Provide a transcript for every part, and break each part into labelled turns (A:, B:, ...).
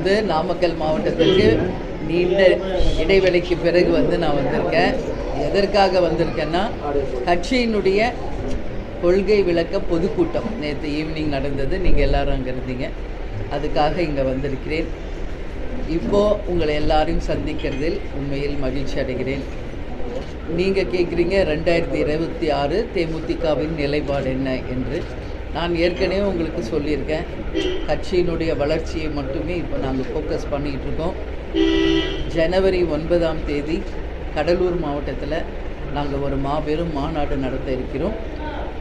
A: வந்து நாமக்கல் மாவட்டத்திற்கு நீண்ட இடைவெளிக்கு பிறகு வந்து நான் வந்திருக்கேன். எதற்காக வந்திருக்கேன்னா கட்சியினுடைய கொள்கை விளக்க பொதுக்கூட்டம் நேற்று ஈவினிங் நடந்தது. நீங்கள் எல்லாரும் அங்கே இருந்தீங்க. அதுக்காக இங்கே வந்திருக்கிறேன். இப்போது உங்களை எல்லாரையும் சந்திக்கிறதில் உண்மையில் மகிழ்ச்சி அடைகிறேன். நீங்கள் கேட்குறீங்க ரெண்டாயிரத்தி இருபத்தி ஆறு தேமுதிகவின் நிலைப்பாடு என்ன என்று. நான் ஏற்கனவே உங்களுக்கு சொல்லியிருக்கேன் கட்சியினுடைய வளர்ச்சியை மட்டுமே இப்போ நாங்கள் ஃபோக்கஸ் பண்ணிகிட்ருக்கோம் ஜனவரி ஒன்பதாம் தேதி கடலூர் மாவட்டத்தில் நாங்கள் ஒரு மாபெரும் மாநாடு நடத்த இருக்கிறோம்.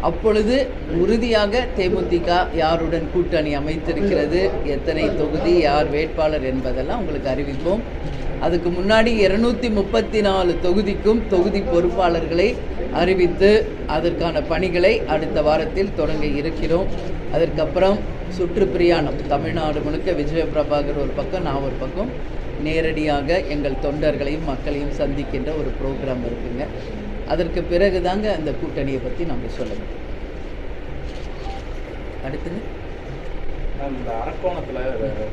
A: அப்பொழுது உறுதியாக தேமுதிக யாருடன் கூட்டணி அமைத்திருக்கிறது? எத்தனை தொகுதி யார் வேட்பாளர் என்பதெல்லாம் உங்களுக்கு அறிவிப்போம். அதுக்கு முன்னாடி இருநூத்தி முப்பத்தி நாலு தொகுதிக்கும் தொகுதி பொறுப்பாளர்களை அறிவித்து அதற்கான பணிகளை அடுத்த வாரத்தில் தொடங்க இருக்கிறோம். அதற்கப்புறம் சுற்றுப்பிரியாணம். தமிழ்நாடு முழுக்க விஜய பிரபாகர் ஒரு பக்கம் நான் ஒரு பக்கம். நேரடியாக எங்கள் தொண்டர்களையும் மக்களையும் சந்திக்கின்ற ஒரு ப்ரோக்ராம் இருக்குங்க. அதற்கு பிறகு தாங்க அந்த கூட்டணியை பற்றி நம்ம சொல்லணும் அடுத்துங்க
B: மேம் இந்த அரக்கோணத்தில்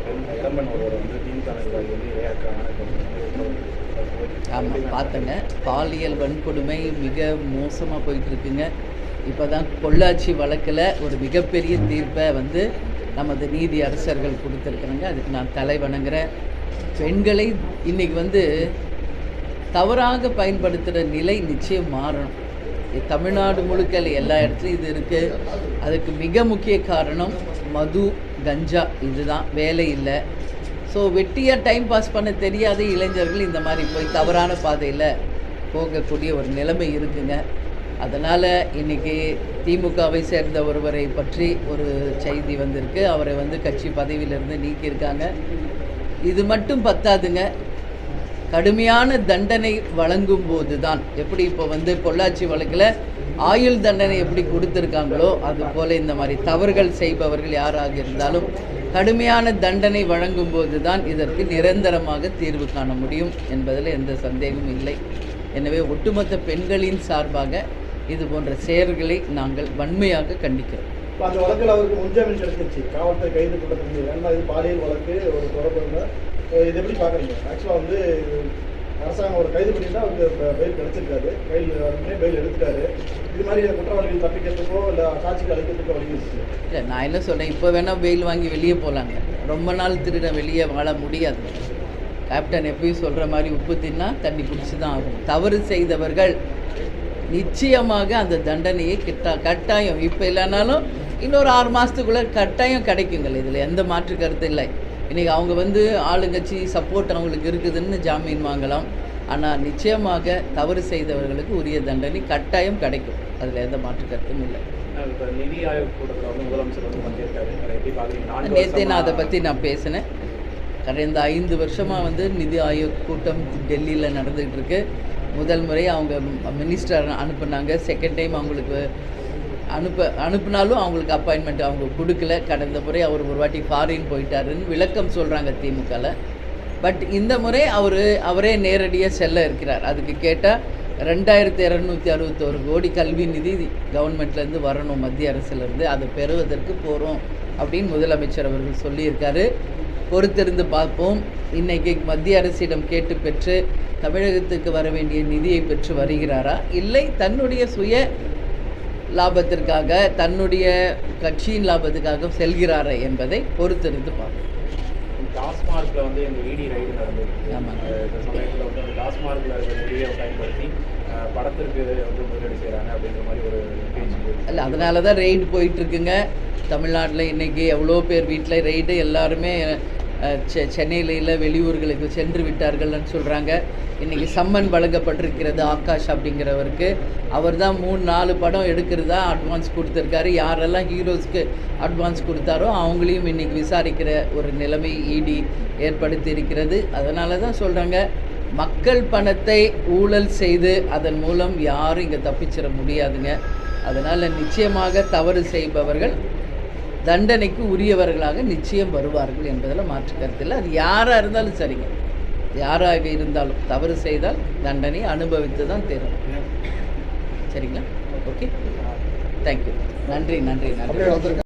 B: பெண் இளம்பெண் ஒருவர் வந்து திமுக வந்து
A: ஆமாம் பார்த்தேங்க. பாலியல் வன்கொடுமை மிக மோசமாக போயிட்டு இருக்குங்க இப்போ தான் பொள்ளாச்சி வழக்கில் ஒரு மிகப்பெரிய தீர்ப்பை வந்து நமது நீதி அரசர்கள் கொடுத்துருக்குறாங்க. அதுக்கு நான் தலை வணங்குறேன் பெண்களை இன்னைக்கு வந்து தவறாக பயன்படுத்துகிற நிலை நிச்சயம் மாறணும். தமிழ்நாடு முழுக்க எல்லா இடத்துலையும் இது இருக்குது அதுக்கு மிக முக்கிய காரணம் மது கஞ்சா இதுதான். வேலை இல்லை. ஸோ வெட்டியாக டைம் பாஸ் பண்ண தெரியாத இளைஞர்கள் இந்த மாதிரி போய் தவறான பாதையில் போகக்கூடிய ஒரு நிலைமை இருக்குங்க. அதனால் இன்றைக்கி திமுகவை சேர்ந்த ஒருவரை பற்றி ஒரு செய்தி வந்திருக்கு. அவரை வந்து கட்சி பதவியிலிருந்து நீக்கியிருக்காங்க. இது மட்டும் பத்தாதுங்க. கடுமையான தண்டனை வழங்கும் போது தான் எப்படி இப்போ வந்து பொள்ளாச்சி வழக்கில் ஆயுள் தண்டனை எப்படி கொடுத்துருக்காங்களோ அது போல் இந்த மாதிரி தவறுகள் செய்பவர்கள் யாராக இருந்தாலும் கடுமையான தண்டனை வழங்கும் போது தான் இதற்கு நிரந்தரமாக தீர்வு காண முடியும் என்பதில் எந்த சந்தேகமும் இல்லை. எனவே ஒட்டுமொத்த பெண்களின் சார்பாக இது போன்ற செயல்களை நாங்கள் வன்மையாக கண்டிக்கிறோம்.
C: இப்போ அந்த வழக்கில் அவருக்கு முன்ஜாமீன் கிடைச்சிருச்சு. காவல்துறை கைது பண்ணதுக்கு ஏன்னா இது பாலியல் வழக்கு ஒரு தொடர்பு இது எப்படி பார்க்குறீங்க? ஆக்சுவலாக வந்து அரசாங்கம் ஒரு கைது பண்ணியிருந்தா அவருக்கு பெயில் கிடைச்சிருக்காரு பெயில் முன்னே பெயில் எடுத்துட்டாரு. இது மாதிரி குற்றவாளிகள் தப்பிக்கிறதுக்கோ இல்லை சாட்சிகள் அழைக்கிறதுக்கோ வழி இருக்கு
A: இல்லை நான் என்ன சொல்கிறேன் இப்போ வேணால் வெயில் வாங்கி வெளியே போகலாங்க ரொம்ப நாள் திருட வெளியே வாழ முடியாது. கேப்டன் எப்பயும் சொல்கிற மாதிரி உப்பு தின்னா தண்ணி குடிச்சு தான் ஆகும் தவறு செய்தவர்கள் நிச்சயமாக அந்த தண்டனையை கிட்ட கட்டாயம். இப்போ இல்லைனாலும் இன்னொரு ஆறு மாதத்துக்குள்ளே கட்டாயம் கிடைக்குங்கள் இதில். எந்த மாற்று கருத்து இல்லை. இன்றைக்கி அவங்க வந்து ஆளுங்கட்சி சப்போர்ட் அவங்களுக்கு இருக்குதுன்னு ஜாமீன் வாங்கலாம். ஆனால் நிச்சயமாக தவறு செய்தவர்களுக்கு உரிய தண்டனை கட்டாயம் கிடைக்கும். அதில் எந்த மாற்று கருத்தும் இல்லை. நேற்றே நான் அதை பற்றி நான் பேசினேன். கடந்த ஐந்து வருஷமாக வந்து நிதி ஆயோக் கூட்டம் டெல்லியில் நடந்துகிட்டு இருக்கு. முதல் முறை அவங்க மினிஸ்டர் அனுப்புனாங்க. செகண்ட் டைம் அவங்களுக்கு அனுப்ப அனுப்புனாலும் அவங்களுக்கு அப்பாயின்மெண்ட் அவங்க கொடுக்கல. கடந்த முறை அவர் ஒரு வாட்டி ஃபாரின் போயிட்டாருன்னு விளக்கம் சொல்கிறாங்க திமுகவில் பட் இந்த முறை அவர் அவரே நேரடியாக செல்ல இருக்கிறார். அதுக்கு கேட்டால் ரெண்டாயிரத்தி இரநூத்தி அறுபத்தோரு கோடி கல்வி நிதி கவர்மெண்ட்லேருந்து வரணும் மத்திய அரசுலேருந்து அதை பெறுவதற்கு போகிறோம் அப்படின்னு முதலமைச்சர் அவர்கள் சொல்லியிருக்காரு. பொறுத்திருந்து பார்ப்போம். இன்றைக்கி மத்திய அரசிடம் கேட்டு பெற்று தமிழகத்துக்கு வர வேண்டிய நிதியை பெற்று வருகிறாரா? இல்லை தன்னுடைய சுய லாபத்திற்காக தன்னுடைய கட்சியின் லாபத்துக்காக செல்கிறாரா என்பதை பொறுத்திருந்து பார்ப்போம்
B: டாஸ்மார்க்ல வந்து எங்க இடி ரைடு நடந்தது
A: ஆமாங்க.
B: இந்த சமயத்தில் வந்து அந்த டாஸ்மார்க்ல இருக்கிற நிதியை பயன்படுத்தி படத்திற்கு வந்து முதலீடு செய்கிறாங்க அப்படிங்கிற மாதிரி ஒரு.
A: அல்ல அதனால தான் ரெய்டு போயிட்டுருக்குங்க தமிழ்நாட்டில் இன்றைக்கி எவ்வளோ பேர் வீட்டில் ரெய்டு எல்லாருமே செ சென்னையில் இல்லை வெளியூர்களுக்கு சென்று விட்டார்கள்னு சொல்கிறாங்க இன்றைக்கி சம்மன் வழங்கப்பட்டிருக்கிறது ஆகாஷ் அப்படிங்கிறவருக்கு. அவர் தான் மூணு நாலு படம் எடுக்கிறதா அட்வான்ஸ் கொடுத்துருக்காரு. யாரெல்லாம் ஹீரோஸ்க்கு அட்வான்ஸ் கொடுத்தாரோ அவங்களையும் இன்றைக்கி விசாரிக்கிற ஒரு நிலைமை இடி ஏற்படுத்தி இருக்கிறது. அதனால தான் சொல்கிறாங்க மக்கள் பணத்தை ஊழல் செய்து அதன் மூலம் யாரும் இங்கே தப்பிச்சிட முடியாதுங்க. அதனால் நிச்சயமாக தவறு செய்பவர்கள் தண்டனைக்கு உரியவர்களாக நிச்சயம் வருவார்கள் என்பதில் மாற்று கருத்தில்லை அது யாராக இருந்தாலும் சரிங்க. யாராக இருந்தாலும் தவறு செய்தால் தண்டனை அனுபவித்து தான் தரும். சரிங்களா? ஓகே தேங்க்யூ நன்றி நன்றி நன்றி.